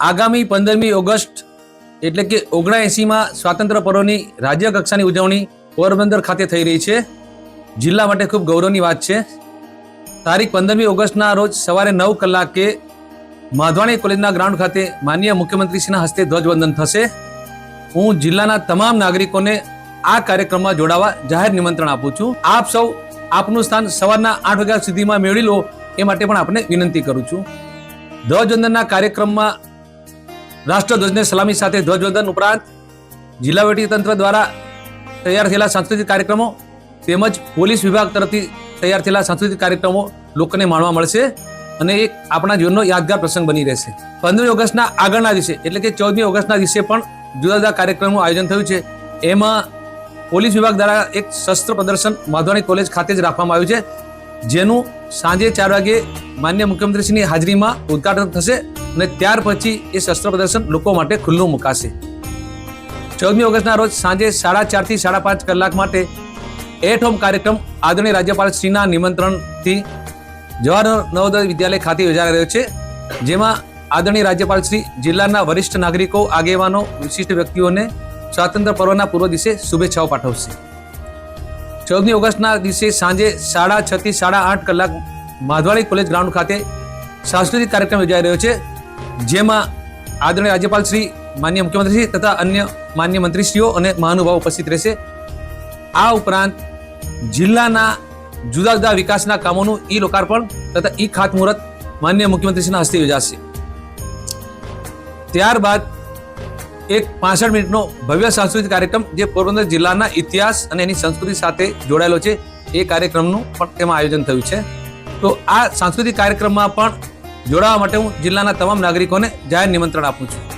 આગામી પંદરમી ઓગસ્ટ એટલે કે ઓગણએંસીમાં સ્વાતંત્ર્ય પર્વની રાજ્ય કક્ષાની ઉજવણી પોરબંદર ખાતે થઈ રહી છે. જિલ્લા માટે ખૂબ ગૌરવની વાત છે. તારીખ પંદરમી ઓગસ્ટના રોજ સવારે નવ કલાકે માધવાણી કોલેજના ગ્રાઉન્ડ ખાતે માન્ય મુખ્યમંત્રીશ્રીના હસ્તે ધ્વજવંદન થશે. હું જિલ્લાના તમામ નાગરિકોને આ કાર્યક્રમમાં જોડાવા જાહેર નિમંત્રણ આપું છું. આપ સૌ આપનું સ્થાન સવારના આઠ વાગ્યા સુધીમાં મેળવી લો એ માટે પણ આપને વિનંતી કરું છું. ધ્વજવંદનના કાર્યક્રમમાં રાષ્ટ્રધ્વજને સલામી સાથે ધ્વજવંદન ઉપરાંત જિલ્લા તંત્ર દ્વારા તૈયાર થયેલા સાંસ્કૃતિક કાર્યક્રમો તેમજ પોલીસ વિભાગ તરફથી તૈયાર થયેલા સાંસ્કૃતિક કાર્યક્રમો લોકોને માણવા મળશે અને એક આપણા જીવનનો યાદગાર પ્રસંગ બની રહેશે. પંદરમી ઓગસ્ટના આગળના દિવસે, એટલે કે ચૌદમી ઓગસ્ટના દિવસે પણ જુદા જુદા કાર્યક્રમનું આયોજન થયું છે. એમાં પોલીસ વિભાગ દ્વારા એક શસ્ત્ર પ્રદર્શન માધવાણી કોલેજ ખાતે જ રાખવામાં આવ્યું છે. જેનું સાંજે ચાર વાગે માન્ય મુખ્યમંત્રીશ્રીની હાજરીમાં ઉદઘાટન થશે અને ત્યાર પછી એ શસ્ત્ર પ્રદર્શન લોકો માટે ખુલ્લું મુકાશે. ચૌદમી ઓગસ્ટના રોજ સાંજે સાડા ચારથી સાડા પાંચ કલાક માટે એટ હોમ કાર્યક્રમ આદરણીય રાજ્યપાલ શ્રીના નિમંત્રણથી જવાહર નવોદય વિદ્યાલય ખાતે યોજાઈ રહ્યો છે, જેમાં આદરણીય રાજ્યપાલ શ્રી જિલ્લાના વરિષ્ઠ નાગરિકો, આગેવાનો, વિશિષ્ટ વ્યક્તિઓને સ્વાતંત્ર્ય પર્વના પૂર્વ દિવસે શુભેચ્છાઓ પાઠવશે. ચૌદમી ઓગસ્ટના દિવસે સાંજે સાડા છ થી સાડા આઠ કલાક માધવાડી કોલેજ ગ્રાઉન્ડ ખાતે સાંસ્કૃતિક કાર્યક્રમ યોજાઈ રહ્યો છે, જેમાં આદરણીય રાજ્યપાલ શ્રી, માન્ય મુખ્યમંત્રી શ્રી તથા અન્ય માન્ય મંત્રીશ્રીઓ અને મહાનુભાવો ઉપસ્થિત રહેશે. આ ઉપરાંત જિલ્લાના જુદા જુદા વિકાસના કામોનું ઈ લોકાર્પણ તથા ઈ ખાતમુહૂર્ત માન્ય મુખ્યમંત્રીશ્રીના હસ્તે યોજાશે. ત્યારબાદ એક પાસઠ મિનિટનો ભવ્ય સાંસ્કૃતિક કાર્યક્રમ જે પોરબંદર જિલ્લાના ઇતિહાસ અને એની સંસ્કૃતિ સાથે જોડાયેલો છે, એ કાર્યક્રમનું પણ તેમાં આયોજન થયું છે. તો આ સાંસ્કૃતિક કાર્યક્રમમાં પણ જોડાવા માટે હું જિલ્લાના તમામ નાગરિકોને જાહેર નિમંત્રણ આપું છું.